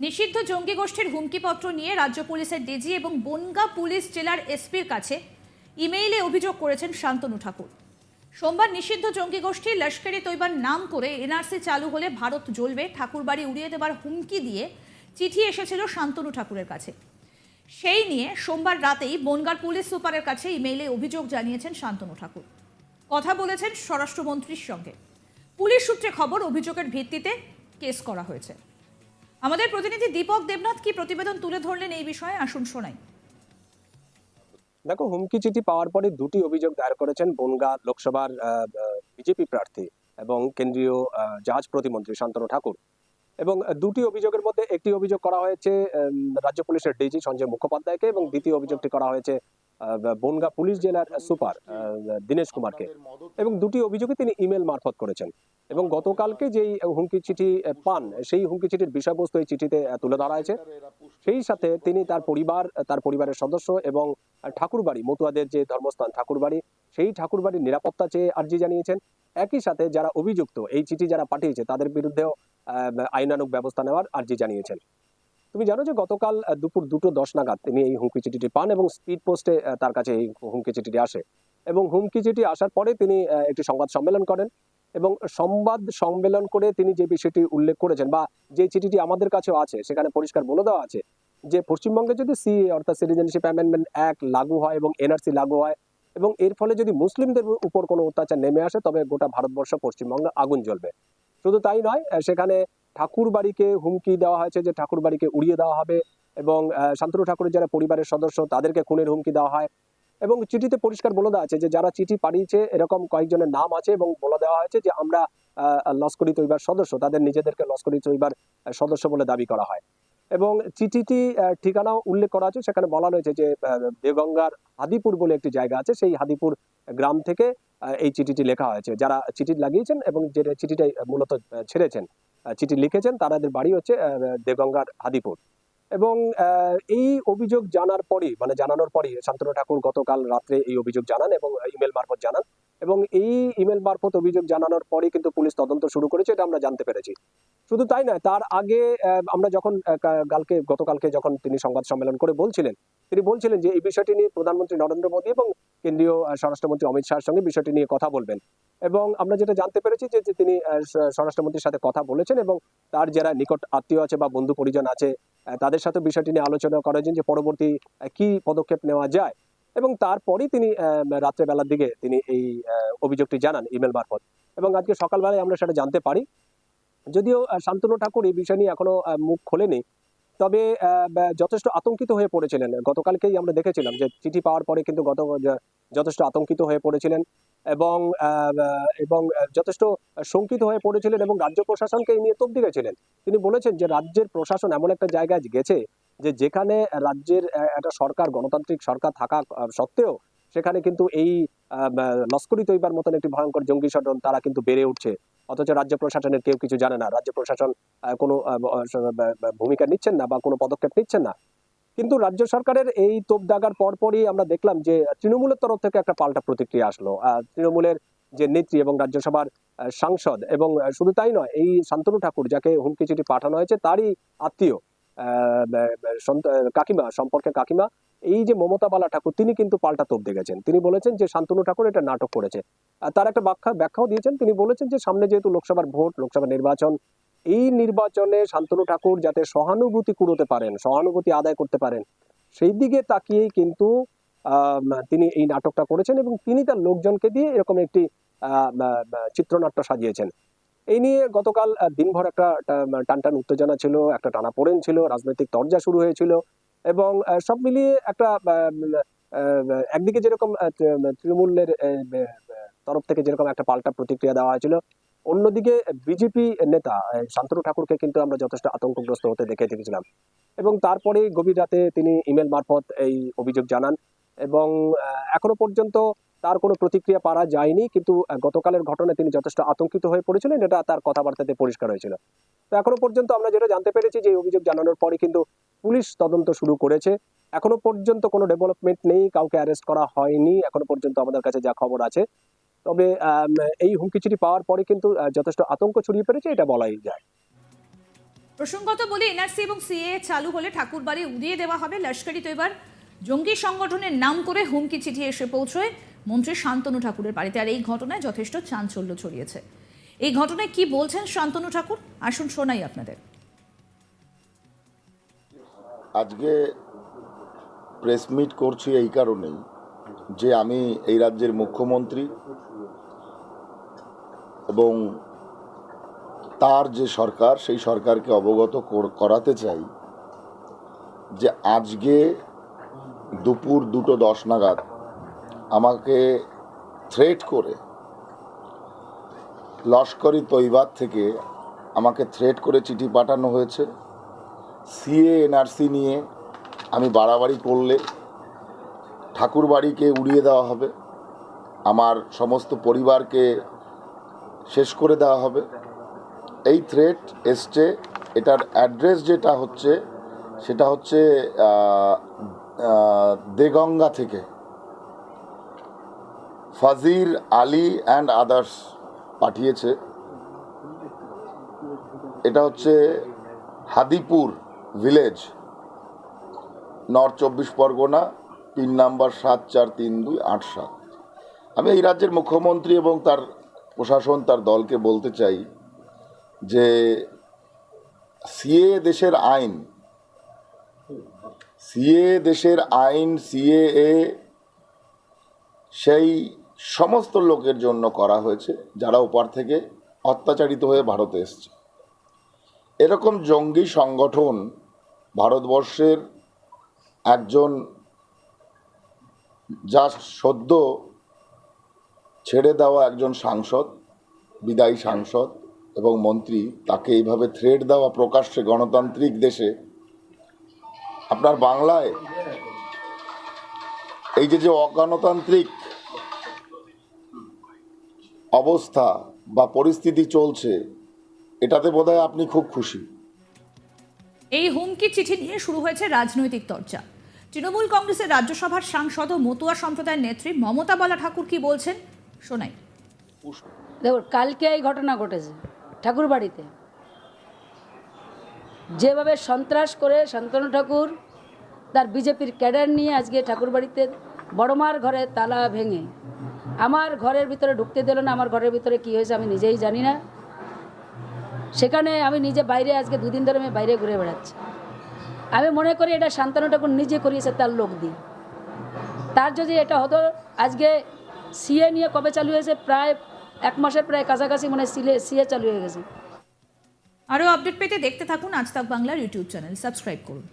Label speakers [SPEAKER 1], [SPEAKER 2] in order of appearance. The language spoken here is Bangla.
[SPEAKER 1] নিষিদ্ধ জঙ্গি গোষ্ঠীর হুমকিপত্র নিয়ে রাজ্য পুলিশের ডিজি এবং বনগা পুলিশ জেলার এসপির কাছে ইমেইলে অভিযোগ করেছেন শান্তনু ঠাকুর। সোমবার নিষিদ্ধ জঙ্গি গোষ্ঠী লস্করি তৈবার নাম করে এনআরসি চালু হলে ভারত জ্বলবে, ঠাকুরবাড়ি উড়িয়ে দেবার হুমকি দিয়ে চিঠি এসেছিল শান্তনু ঠাকুরের কাছে। সেই নিয়ে সোমবার রাতেই বনগার পুলিশ সুপারের কাছে ইমেইলে অভিযোগ জানিয়েছেন শান্তনু ঠাকুর। কথা বলেছেন স্বরাষ্ট্রমন্ত্রীর সঙ্গে। পুলিশ সূত্রে খবর, অভিযোগের ভিত্তিতে কেস করা হয়েছে। আমাদের প্রতিনিধি দীপক দেবনাথ কি প্রতিবেদন তুলে ধরলেন এই বিষয়ে? আসুন শোনাই।
[SPEAKER 2] দেখো, হুমকি চিঠি পাওয়ার পরে দুটি অভিযোগ দায়ের করেছেন বনগা লোকসভার বিজেপি প্রার্থী এবং কেন্দ্রীয় জাহাজ প্রতিমন্ত্রী শান্তনু ঠাকুর। এবং দুটি অভিযোগের মধ্যে একটি অভিযোগ করা হয়েছে রাজ্য পুলিশের ডিজি সঞ্জয় মুখোপাধ্যায়কে এবং দ্বিতীয় অভিযোগটি করা হয়েছে বনগা পুলিশ জেলার সুপার দীনেশ কুমারকে। এবং দুটি অভিযোগই তিনি ইমেল মারফত করেছেন। এবং গতকালকে যেই হুমকি চিঠি পান সেই হুমকি চিঠির বিষয়বস্তু এই চিঠিতে তুলে ধরা হয়েছে। সেই সাথে তিনি তার পরিবার তার পরিবারের সদস্য এবং ঠাকুরবাড়ি মতুয়াদের যে ধর্মস্থান ঠাকুরবাড়ি সেই ঠাকুরবাড়ির নিরাপত্তা চেয়ে আর্জি জানিয়েছেন। একই সাথে যারা অভিযুক্ত এই চিঠি যারা পাঠিয়েছে তাদের বিরুদ্ধেও আহ, আইনানুগ ব্যবস্থা নেওয়ার আর্জি জানিয়েছেন। তুমি জানো যে গতকাল দুপুর দুটো দশ নাগাদ তিনি এই হুমকি চিঠিটি পান এবং স্পিড পোস্টে তার কাছে এই হুমকি চিঠিটি আসে। এবং হুমকি চিঠি আসার পরে তিনি একটি সংবাদ সম্মেলন করেন এবং সংবাদ সম্মেলন করে তিনি যে বিষয়টি উল্লেখ করেছেন বা যে চিঠিটি আমাদের কাছেও আছে, সেখানে পরিষ্কার বলে দেওয়া আছে যে পশ্চিমবঙ্গে যদি সি অর্থাৎ সিটিজেনশিপ অ্যামেন্ডমেন্ট অ্যাক্ট লাগু হয় এবং এনআরসি লাগু হয় এবং এর ফলে যদি মুসলিমদের উপর কোনো অত্যাচার নেমে আসে, তবে গোটা ভারতবর্ষ পশ্চিমবঙ্গে আগুন জ্বলবে। শুধু তাই নয় সেখানে ঠাকুর বাড়িকে হুমকি দেওয়া হয়েছে যে ঠাকুর বাড়িকে উড়িয়ে দেওয়া হবে এবং শান্তনু ঠাকুরের যারা পরিবারের সদস্য তাদেরকে খুনের হুমকি দেওয়া হয়। এবং চিঠিতে পরিষ্কার বলে দেওয়া আছে যে যারা চিঠি পাঠিয়েছে, এরকম কয়েকজনের নাম আছে এবং বলে দেওয়া হয়েছে যে আমরা লস্করি তৈবার সদস্য, তাদের নিজেদেরকে লস্করি তৈবার সদস্য বলে দাবি করা হয়। এবং চিঠিটি ঠিকানাও উল্লেখ করা আছে, সেখানে বলা রয়েছে যে দেগঙ্গার হাদিপুর বলে একটি জায়গা আছে, সেই হাদিপুর গ্রাম থেকে এই চিঠিটি লেখা হয়েছে। যারা চিঠি লাগিয়েছেন এবং যে চিঠিটাই মূলত ছেড়েছেন। চিঠি লিখেছেন তাদের বাড়ি হচ্ছে দেগঙ্গার হাদিপুর। এবং এই অভিযোগ জানার পরই মানে জানানোর পরই শান্তনু ঠাকুর গতকাল রাত্রে এই অভিযোগ জানান এবং ইমেল মারফত জানান এবং এই ইমেল মারফত অভিযোগ জানানোর পরই কিন্তু পুলিশ তদন্ত শুরু করেছে, এটা আমরা জানতে পেরেছি। শুধু তাই নয়, তার আগে আমরা যখন কালকে, গতকালকে যখন তিনি সংবাদ সম্মেলন করে বলছিলেন, তিনি বলছিলেন যে এই বিষয়টি নিয়ে প্রধানমন্ত্রী নরেন্দ্র মোদী এবং কেন্দ্রীয় স্বরাষ্ট্রমন্ত্রী অমিত শাহের সঙ্গে বিষয়টি নিয়ে কথা বলবেন। এবং আমরা যেটা জানতে পেরেছি যে তিনি স্বরাষ্ট্রমন্ত্রীর সাথে কথা বলেছেন এবং তার যারা নিকট আত্মীয় আছে বা বন্ধু পরিজন আছে তাদের সাথে বিষয়টি নিয়ে আলোচনা করেছেন যে পরবর্তী কি পদক্ষেপ নেওয়া যায়। এবং তারপরেই তিনি রাত্রেবেলার দিকে তিনি এই অভিযোগটি জানান ইমেল মারফত। এবং আজকে সকালবেলায় আমরা সেটা জানতে পারি। যদিও শান্তনু ঠাকুর এই বিষয় নিয়ে এখনও মুখ খোলেনি তবে যথেষ্ট আতঙ্কিত হয়ে পড়েছিলেন। গতকালকেই আমরা দেখেছিলাম যে চিঠি পাওয়ার পরে কিন্তু গত যথেষ্ট আতঙ্কিত হয়ে পড়েছিলেন এবং এবং যথেষ্ট শঙ্কিত হয়ে পড়েছিলেন এবং রাজ্য প্রশাসনকে এই নিয়ে তোপ দিয়েছিলেন তিনি বলেছেন যে রাজ্যের প্রশাসন এমন একটা জায়গায় গেছে যে যেখানে রাজ্যের একটা সরকার, গণতান্ত্রিক সরকার থাকা সত্ত্বেও সেখানে কিন্তু এই লস্করি তৈবার মতন একটি ভয়ঙ্কর জঙ্গি সংগঠন তারা কিন্তু বেড়ে উঠছে। অথচ রাজ্য প্রশাসনের কেউ কিছু জানে না। রাজ্য প্রশাসন কোনো ভূমিকা নিচ্ছেন না বা কোনো পদক্ষেপ নিচ্ছেন না। কিন্তু রাজ্য সরকারের এই তোপ দাগার পরপরই আমরা দেখলাম যে, তৃণমূলের তরফ থেকে একটা পাল্টা প্রতিক্রিয়া আসলো। তৃণমূলের যে নেত্রী এবং রাজ্যসভার সাংসদ এবং শুধু তাই নয়, এই শান্তনু ঠাকুর যাকে হুমকি চিঠি পাঠানো হয়েছে, তারই আত্মীয় কাকিমা, সম্পর্কে কাকিমা এই যে মমতা বালা ঠাকুর, তিনি কিন্তু পাল্টা তোপ দেখেছেন তিনি বলেছেন যে শান্তনু ঠাকুর এটা নাটক করেছে। তার একটা ব্যাখ্যা, ব্যাখ্যাও দিয়েছেন, তিনি বলেছেন যে সামনে যেহেতু লোকসভার ভোট, লোকসভা নির্বাচন, এই নির্বাচনে শান্তনু ঠাকুর যাতে সহানুভূতি কুড়োতে পারেন, সহানুভূতি আদায় করতে পারেন, সেই দিকে তাকিয়েই কিন্তু তিনি এই নাটকটা করেছেন এবং তিনি তার লোকজনকে দিয়ে এরকম একটি চিত্রনাট্য সাজিয়েছেন। এই নিয়ে গতকাল দিনভর একটা টানটান উত্তেজনা ছিল, একটা টানাপোড়েন ছিল, রাজনৈতিক তরজা শুরু হয়েছিল। এবং সব মিলিয়ে একটা একদিকে যেরকম তৃণমূলের তরফ থেকে যেরকম একটা পাল্টা প্রতিক্রিয়া দেওয়া হয়েছিল, অন্যদিকে বিজেপি নেতা শান্তনু ঠাকুরকে কিন্তু আমরা যথেষ্ট আতঙ্কগ্রস্ত হতে দেখে দেখেছিলাম। এবং তারপরে গভীর রাতে তিনি ইমেল মারফত এই অভিযোগ জানান এবং এখনও পর্যন্ত তার কোনো প্রতিক্রিয়া পাওয়া যায়নি, কিন্তু গতকালের ঘটনায় তিনি যথেষ্ট আতঙ্কিত হয়ে পড়েছিলেন, এটা তার কথাবার্তাতে পরিষ্কার হয়েছিল। তো এখনও পর্যন্ত আমরা যেটা জানতে পেরেছি যে অভিযোগ জানানোর পরে কিন্তু পুলিশ তদন্ত শুরু করেছে। এখনও পর্যন্ত কোনো ডেভেলপমেন্ট নেই, কাউকে অ্যারেস্ট করা হয়নি, এখনও পর্যন্ত আমাদের কাছে যা খবর আছে। তবে এই হুমকি চিঠি পাওয়ার পরে কিন্তু যথেষ্ট আতঙ্ক ছড়িয়ে পড়েছে, এটা বলাই যায়।
[SPEAKER 1] প্রসঙ্গত বলি, এনআরসি এবং সিএ চালু হলে ঠাকুরবাড়ি উড়িয়ে দেওয়া হবে লস্করি। তৈবার জঙ্গি সংগঠনের নাম করে হুমকি চিঠি এসে পৌঁছয় মন্ত্রী শান্তনু ঠাকুরের বাড়িতে। আর এই ঘটনায় যথেষ্ট চাঞ্চল্য ছড়িয়েছে। এই ঘটনায় কি বলছেন শান্তনু ঠাকুর? আসুন শোনাই আপনাদের।
[SPEAKER 3] আজকে প্রেস মিট করছি এই কারণেই যে আমি এই রাজ্যের মুখ্যমন্ত্রী এবং তার যে সরকার, সেই সরকারকে অবগত করাতে চাই যে আজকে দুপুর দুটো দশ নাগাদ আমাকে থ্রেট করে লস্করি তৈবাদ থেকে আমাকে থ্রেট করে চিঠি পাঠানো হয়েছে। সিএ, এনআরসি নিয়ে আমি বাড়াবাড়ি করলে ঠাকুর বাড়িকে উড়িয়ে দেওয়া হবে, আমার সমস্ত পরিবারকে শেষ করে দেওয়া হবে। এই থ্রেট এসছে, এটার অ্যাড্রেস যেটা হচ্ছে, সেটা হচ্ছে দেগঙ্গা থেকে। ফাজির আলী অ্যান্ড আদার্স পাঠিয়েছে। এটা হচ্ছে হাদিপুর। ভিলেজ নর্থ চব্বিশ পরগনা পিন নাম্বার সাত চার তিন দুই আট সাত। আমি এই রাজ্যের মুখ্যমন্ত্রী এবং তার প্রশাসন, তার দলকে বলতে চাই যে সিএ দেশের আইন সিএ দেশের আইন, সিএএ সেই সমস্ত লোকের জন্য করা হয়েছে, যারা ওপার থেকে অত্যাচারিত হয়ে ভারতে এসছে। এরকম জঙ্গি সংগঠন ভারতবর্ষের একজন যা সদ্য ছেড়ে দেওয়া একজন সাংসদ, বিদায়ী সাংসদ এবং মন্ত্রী, তাকে এইভাবে থ্রেড দেওয়া প্রকাশ্যে গণতান্ত্রিক দেশে, আপনার বাংলায় এই যে যে অগণতান্ত্রিক অবস্থা বা পরিস্থিতি চলছে, এটাতে বোধহয় আপনি খুব খুশি।
[SPEAKER 1] এই হুমকি চিঠি নিয়ে শুরু হয়েছে রাজনৈতিক চর্চা তৃণমূল কংগ্রেসের রাজ্যসভার সাংসদ ও মতুয়া সম্প্রদায়ের নেত্রী মমতা বালা ঠাকুর কি বলছেন? শোনাই।
[SPEAKER 4] দেখো কালকে এই ঘটনা ঘটেছে, ঠাকুরবাড়িতে। যেভাবে সন্ত্রাস করে শান্তনু ঠাকুর তার বিজেপির ক্যাডার নিয়ে আজকে ঠাকুরবাড়িতে বড়মার ঘরে তালা ভেঙে, আমার ঘরের ভিতরে ঢুকতে দিল না, আমার ঘরের ভিতরে কী হয়েছে আমি নিজেই জানি না। সেখানে আমি নিজে বাইরে, আজকে দুদিন ধরে আমি বাইরে ঘুরে বেড়াচ্ছি। আমি মনে করি এটা শান্তনু ঠাকুর নিজে করিয়েছে, তার লোক দিয়ে। তার যদি এটা হতো, আজকে সিএ নিয়ে কবে চালু হয়েছে, প্রায় এক মাসের প্রায় কাছাকাছি মানে সিলে সিএ চালু হয়ে গেছে।
[SPEAKER 1] আরও আপডেট পেতে দেখতে থাকুন আজ তাক বাংলার ইউটিউব চ্যানেল। সাবস্ক্রাইব করুন।